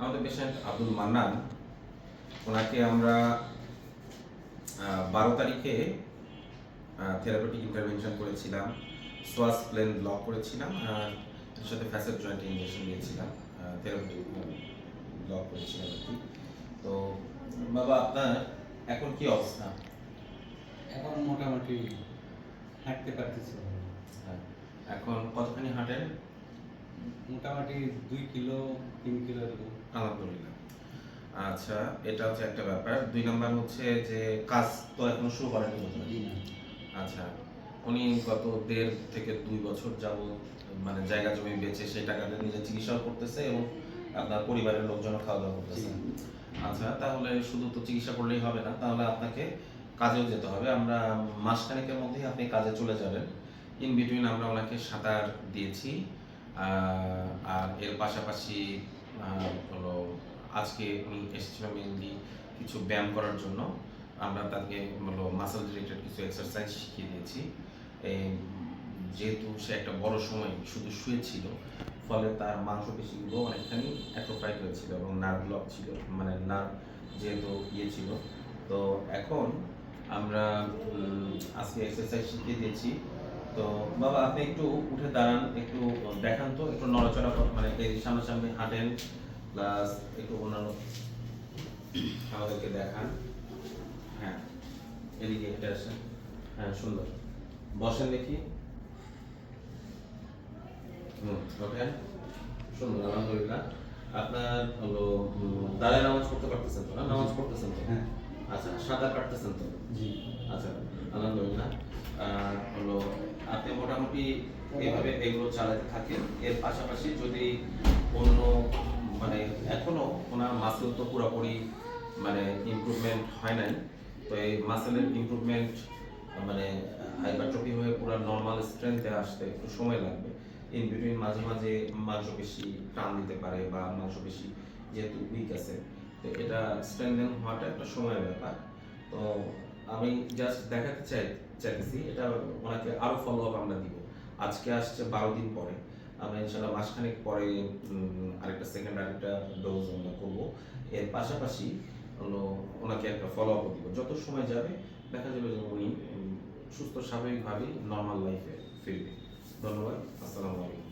আমাদের পেশেন্ট আব্দুল মান্নান। ওনাকে আমরা বারো তারিখে থেরাপিউটিক ইন্টারভেনশন করেছিলাম সোয়াস প্লেন ব্লক করেছিলাম আর এর সাথে ফ্যাসেট জয়েন্ট ইঞ্জেকশন দিয়েছিলাম থেরাপিউটিক ব্লক করেছিলাম আর কি। তো বাবা আপনার এখন কি অবস্থা? এখন মোটামুটি হাঁটতে পারতেছি। হ্যাঁ, এখন কতখানি হাঁটেন? মোটামুটি দুই কিলো তিন কিলো এরকম। আলহামদুলিল্লাহ। আচ্ছা এটা হচ্ছে একটা ব্যাপার। দুই নাম্বার হচ্ছে যে কাজ তো এখনও শুরু করেনি আচ্ছা উনি গত দেড় থেকে দুই বছর যাব মানে জায়গা জমি বেচে সেই টাকাটা নিজে চিকিৎসাও করতেছে এবং আপনার পরিবারের লোকজনও খাওয়া দাওয়া করতেছে আচ্ছা তাহলে শুধু তো চিকিৎসা করলেই হবে না তাহলে আপনাকে কাজেও যেতে হবে। আমরা মাসখানেকের মধ্যেই আপনি কাজে চলে যাবেন। ইন বিটুইন আমরা ওনাকে সাঁতার দিয়েছি। আর এর পাশাপাশি হলো আজকে উনি এসেছিল মেনলি কিছু ব্যায়াম করার জন্য, আমরা তাকে হলো মাসেল রিলেটেড কিছু এক্সারসাইজ শিখিয়ে দিয়েছি। যেহেতু সে একটা বড় সময় শুধু শুয়েছিল, ফলে তার মাংসপেশিগুলো অনেকখানি অ্যাট্রোফাইড হয়েছিল এবং নার্ভ ব্লক ছিল মানে নার্ভ যেহেতু ইয়ে ছিল। তো এখন আমরা আজকে এক্সারসাইজ শিখিয়ে দিয়েছি। তো বাবা আপনি একটু উঠে দাঁড়ান একটু দেখান তো একটু নড়াচড়া কর- মানে এই সামনাসামনি হাঁটেন প্লাস একটু অন্যান্য আমাদেরকে দেখান। হ্যাঁ এদিকে হেঁটে আসেন হ্যাঁ সুন্দর। বসেন দেখি। হুম ওঠেন সুন্দর আলহামদুলিল্লাহ। আপনার হলো দাঁড়ায় নামাজ পড়তে পারতেছেন তো না? নামাজ পড়তেছেন তো? হ্যাঁ। আচ্ছা সাঁতার কাটতেছেন তো? জি। আচ্ছা। আলহামদুলিল্লাহ আর হলো, আপনি মোটামুটি এভাবে এগুলো চালাতে থাকেন। এর পাশাপাশি যদি অন্য মানে এখনও ওনার মাসেল তো পুরোপুরি মানে ইমপ্রুভমেন্ট হয় নাই, তো এই মাসেলের ইমপ্রুভমেন্ট মানে হাইপারট্রফি হয়ে পুরো নর্মাল স্ট্রেংথে আসতে একটু সময় লাগবে। ইন বিটুইন মাঝে মাঝে মাংসপেশি টান দিতে পারে বা মাংসপেশি যেহেতু উইক আছে, তো এটা স্ট্রেংথেন হওয়াটা একটা সময়ের ব্যাপার। তো আমি জাস্ট দেখাতে চাই, চাইতেছি, এটা ওনাকে আরও ফলো আপ আমরা দিব। আজকে আসছে বারো দিন পরে। আমরা ইনশাল্লাহ মাসখানেক পরে আরেকটা সেকেন্ড আরেকটা ডোজ আমরা করব। এর পাশাপাশি ওনাকে একটা ফলো আপ দিব। যত সময় যাবে, দেখা যাবে যে উনি সুস্থ স্বাভাবিকভাবেই নর্মাল লাইফে ফিরবে। ধন্যবাদ, আসসালামু আলাইকুম।